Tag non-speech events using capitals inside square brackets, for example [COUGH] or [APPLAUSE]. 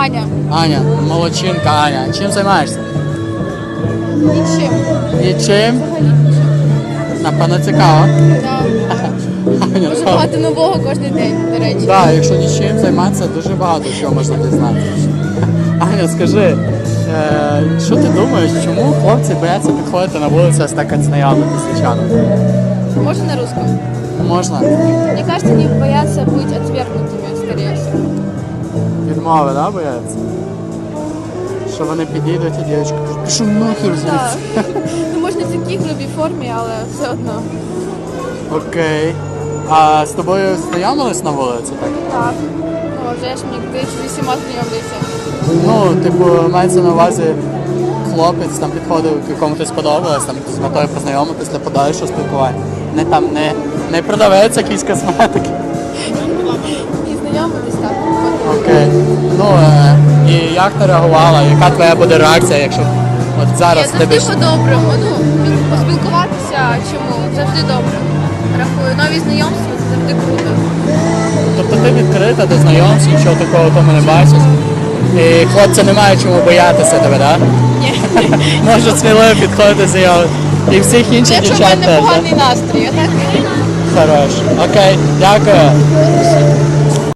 Аня. Аня, молодчинка Аня. Чим займаєшся? Нічим. Нічим? Напевно, цікаво. [LAUGHS] Аня, Можу то- багато нового кожен день, до речі. Так, якщо нічим займатися, дуже багато чого можна дізнатися. [LAUGHS] Аня, скажи, е, що ти думаєш, чому хлопці бояться підходити на вулицю ось так от знайомитися звичайно? Можно на русском? Можна? Мне кажется, они боятся быть отвергнутыми. Відмови, да, бояться? Що вони підійдуть і дівчинка каже, пішов нахер звідси. Ну, можна в такій грубій формі, але все одно. Окей. А з тобою знайомились на вулиці, так? Так. Ну, вже ж мені десь усіма знайомлюся. Ну, типу, мається на увазі хлопець там підходив, якому ти сподобалось, там з метою познайомитись для подальшого спілкування. Не там не, не продавець якийсь косметики. І знайомитись так. Окей. Ну е, і як ти реагувала? Яка твоя буде реакція, якщо от Я зараз завжди по-доброму. Ну, поспілкуватися, чому? Завжди добре. Рахую, нові знайомства це завжди круто. Тобто ти відкрита до знайомств, нічого такого в тому не бачиш. І хлопці немає чому боятися тебе, так? Ні. [LAUGHS] Можуть сміливо підходити знайомити. І всіх інших Якщо в дівчат мене теж. да? поганий настрій, так? Хорош. Окей, дякую.